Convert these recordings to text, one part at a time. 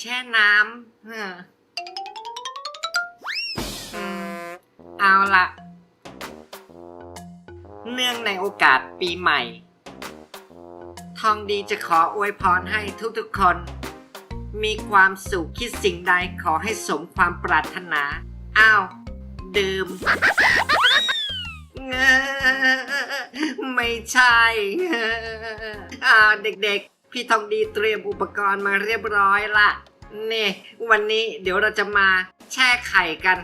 แช่น้ำเอาละเนื่องในโอกาสปีใหม่ ทองดีจะขออวยพรให้ทุกๆคน มีความสุขคิดสิ่งใดขอให้สมความปรารถนา อ้าว ดื่มไม่ใช่อ่าเด็กๆ พี่ทองดีเตรียมอุปกรณ์มาเรียบร้อยละ นี่วันนี้เดี๋ยวเราจะมาแช่ไข่กัน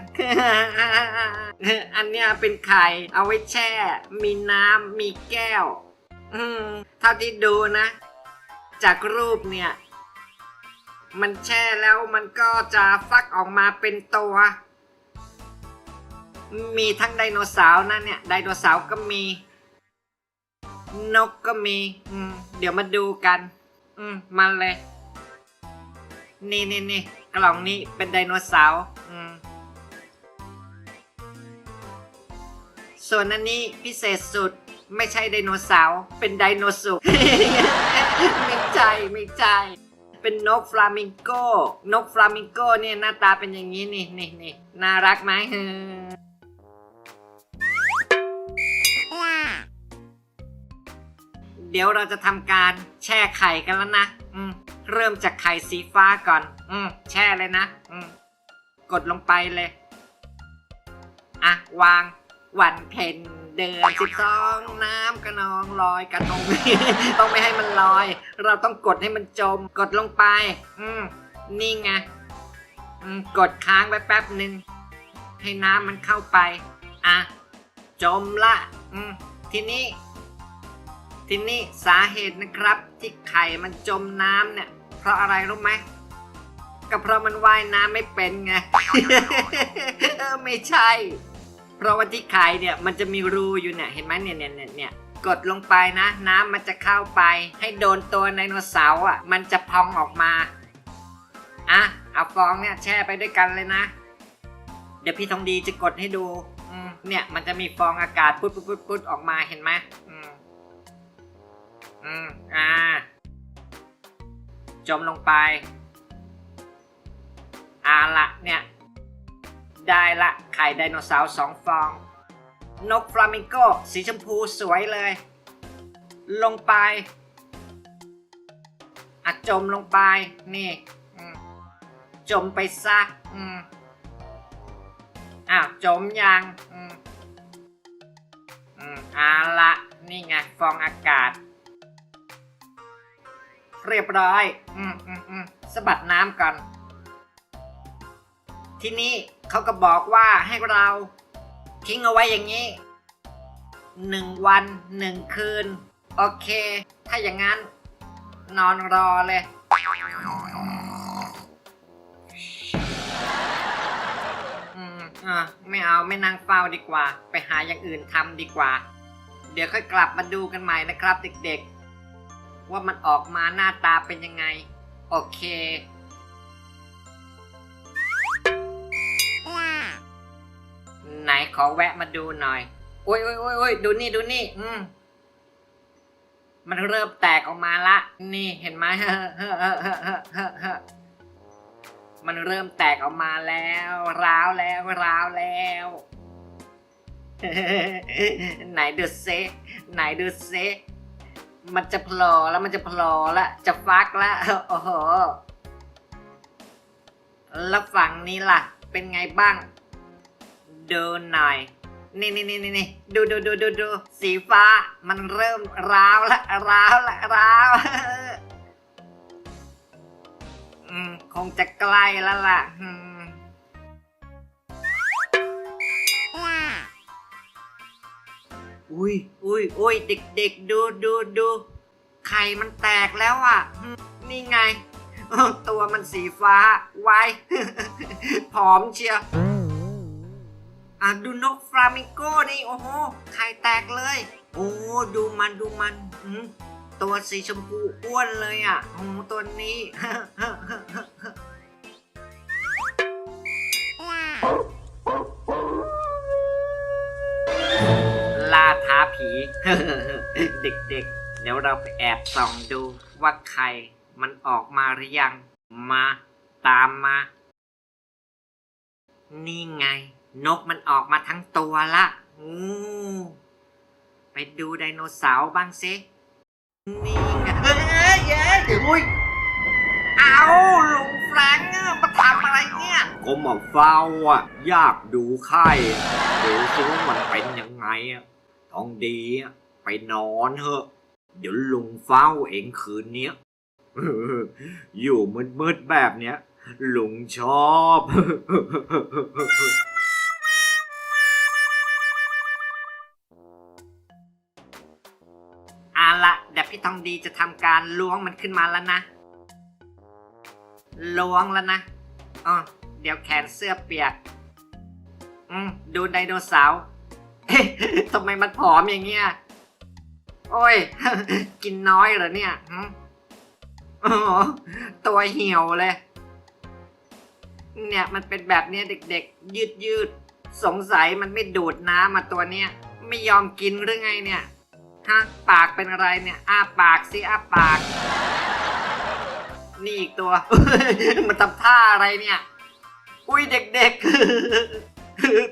อันเนี้ยเป็นไข่เอาไว้แช่ มีน้ำมีแก้ว อืมเท่าที่ดูนะ จากรูปเนี่ย มันแช่แล้วมันก็จะฟักออกมาเป็นตัว มีทั้งไดโนเสาร์นะเนี่ยไดโนเสาร์ก็มี นกก็มี อืมเดี๋ยวมาดูกัน อืมมาเลย นี่นี่นี่กล่องนี้เป็นไดโนเสาร์อืมส่วนอันนี้พิเศษสุดไม่ใช่ไดโนเสาร์เป็นไดโนสุก ไม่ใช่ไม่ใช่เป็นนกฟลามิงโกนกฟลามิงโกเนี่ยหน้าตาเป็นอย่างนี้นี่นี่นี่น่ารักไหมเออเดี๋ยวเราจะทำการแช่ไข่กันแล้วนะ เริ่มจากไข่สีฟ้าก่อน อืม แช่เลยนะ อืม กดลงไปเลย อะ วาง วันเพ็ญเดือนสิบสองน้ำกระนองลอยกระทง ต้องไม่ให้มันลอย เราต้องกดให้มันจม กดลงไป อืม นี่ไง อืม กดค้างไว้แป๊บหนึ่ง ให้น้ำมันเข้าไป อะ จมละ อืม ทีนี้ ทีนี้สาเหตุนะครับที่ไข่มันจมน้ำเนี่ย เพราะอะไรรู้ไหมก็เพราะมันว่ายน้ำไม่เป็นไง ไม่ใช่ เพราะว่าที่ไข่เนี่ยมันจะมีรูอยู่เนี่ยเห็นไหมเนี่ยเนี่ยเนี่ยกดลงไปนะ น้ำมันจะเข้าไป ให้โดนตัวไดโนเสาร์อะ มันจะพองออกมาอะเอาฟองเนี่ยแช่ไปด้วยกันเลยนะ เดี๋ยวพี่ทองดีจะกดให้ดู เนี่ยมันจะมีฟองอากาศปุ๊ดปุ๊ดปุ๊ดปุ๊ดออกมาเห็นไหม อืมอ่า จมลงไปอ่าละเนี่ย ได้ละไข่ไดโนเสาร์สองฟอง นกฟลามิงโกสีชมพูสวยเลย ลงไปอะจมลงไป นี่จมไปซะอ้าวจมยังอืมอืมเอาละ นี่ไงฟองอากาศ เรียบร้อย อืมอืมอืมสะบัดน้ำก่อนที่นี่เขาก็บอกว่าให้เรา ทิ้งเอาไว้อย่างนี้หนึ่งวันหนึ่งคืน โอเค ถ้าอย่างนั้น นอนรอเลย อืมอะไม่เอาไม่นั่งเฝ้าดีกว่า ไปหาอย่างอื่นทำดีกว่า เดี๋ยวค่อยกลับมาดูกันใหม่นะครับเด็กๆ ว่ามันออกมาหน้าตาเป็นยังไง โอเค ไหนขอแวะมาดูหน่อย โอ้ยโอ้ยโอ้ยโอ้ยดูนี่ดูนี่ อืมมันเริ่มแตกออกมาละ นี่เห็นไหมเฮ้อเฮ้อเฮ้อเฮ้อเฮ้อเฮ้อเฮ้อมันเริ่มแตกออกมาแล้ว ร้าวแล้วร้าวแล้ว ไหนดูเซไหนดูเซ มันจะโผล่แล้วมันจะโผล่ละจะฟักละโอ้โหแล้วฝั่งนี้ล่ะ เป็นไงบ้างดูหน่อยนี่นี่นี่นี่ดูดูดูดูดูสีฟ้า มันเริ่มร้าวละร้าวละร้าวอืมคงจะใกล้แล้วล่ะอืม อุ้ยอุ้ยอุ้ยเด็กๆดูดูดูไข่มันแตกแล้วอะ นี่ไง ตัวมันสีฟ้า ไว้ผอมเชียวอะดูนกฟลามิงโก้นี่โอ้โหไข่แตกเลย โอ้ดูมันดูมันตัวสีชมพูอ้วนเลยอะโอ้ตัวนี้ ผี เด็กๆ เดี๋ยวเราไปแอบส่องดูว่าไข่มันออกมาหรือยัง มาตามมา นี่ไง นกมันออกมาทั้งตัวละอู้ไปดูไดโนเสาร์บ้างสิ นี่ไงเฮ้ยเย้อุ้ยเอาลุงแฟรงค์อะมาทำอะไรเนี่ย ก็มาเฝ้าอะ อยากดูไข่อะดูซิว่ามันเป็นยังไงอะ ทองดีไปนอนเถอะ เดี๋ยวลุงเฝ้าเองคืนเนี้ยอยู่มืดๆแบบเนี้ยลุงชอบ เอาละเดี๋ยวพี่ทองดีจะทำการล้วงมันขึ้นมาแล้วนะ ล้วงแล้วนะอ๋อเดี๋ยวแขนเสื้อเปียก อืม ดูไดโนเสาร์ ทำไมมันผอมอย่างเงี้ย โอ้ย กินน้อยเหรอเนี่ยหืมอ๋อตัวเหี่ยวเลย เนี่ยมันเป็นแบบเนี้ยเด็กๆ ยืดยืดๆสงสัยมันไม่ดูดน้ำมาตัวเนี้ย ไม่ยอมกินหรือไงเนี่ยฮะปากเป็นอะไรเนี่ย อ้าปากสิอ้าปาก นี่อีกตัว มันทำท่าอะไรเนี่ย อุ้ยเด็กๆ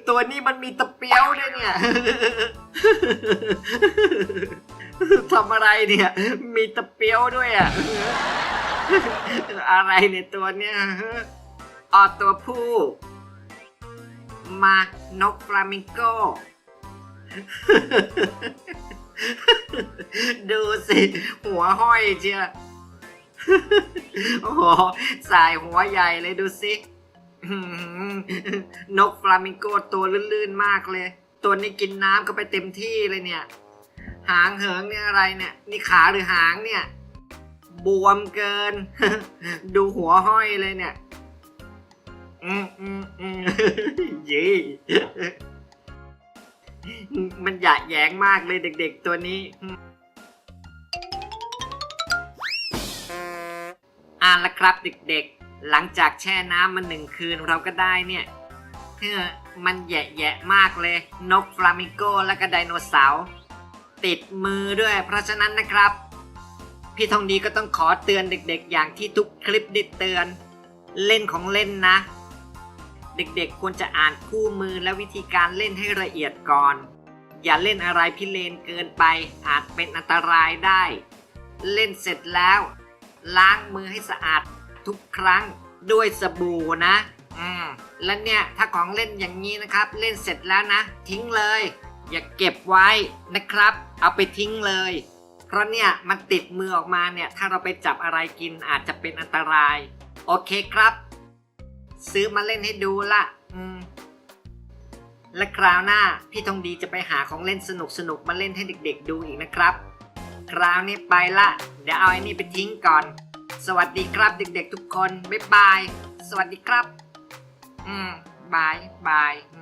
ตัวนี้มันมีตะเปียวด้วยเนี่ย ทำอะไรเนี่ย มีตะเปียวด้วยอะ อะไรเนี่ยตัวเนี้ยออตัวผู้ มานกฟลามิงโก ดูสิ หัวห้อยเชียโอ้โห สายหัวใหญ่เลยดูสิ นกฟลามิงโกตัวลื่นๆมากเลย ตัวนี้กินน้ำก็ไปเต็มที่เลยเนี่ย หางเหิงเนี่ยอะไรเนี่ย นี่ขาหรือหางเนี่ย บวมเกิน ดูหัวห้อยเลยเนี่ย อืมอืมอืมยี่มันหยะแหยงมากเลยเด็ก ๆ ตัวนี้ อ่านละครับเด็ก ๆ หลังจากแช่น้ำมาหนึ่งคืนเราก็ได้เนี่ยเฮ้อมันแยะๆมากเลย นกฟลามิงโกและก็ไดโนเสาร์ติดมือด้วย เพราะฉะนั้นนะครับ พี่ทองดีก็ต้องขอเตือนเด็กๆ อย่างที่ทุกคลิปได้เตือน เล่นของเล่นนะ เด็กๆควรจะอ่านคู่มือและวิธีการเล่นให้ละเอียดก่อน อย่าเล่นอะไรพิเรนเกินไป อาจเป็นอันตรายได้ เล่นเสร็จแล้ว ล้างมือให้สะอาด ทุกครั้งด้วยสบู่นะ อืม และเนี่ยถ้าของเล่นอย่างนี้นะครับ เล่นเสร็จแล้วนะ ทิ้งเลย อย่าเก็บไว้นะครับ เอาไปทิ้งเลย เพราะเนี่ยมันติดมือออกมาเนี่ย ถ้าเราไปจับอะไรกินอาจจะเป็นอันตราย โอเคครับ ซื้อมาเล่นให้ดูละอืมและคราวหน้าพี่ทองดีจะไปหาของเล่นสนุกๆมาเล่นให้เด็ก ๆ ดูอีกนะครับ คราวนี้ไปละ เดี๋ยวเอาไอ้นี่ไปทิ้งก่อน สวัสดีครับเด็กๆทุกคน บ๊ายบาย สวัสดีครับ อืมบาย บายอืม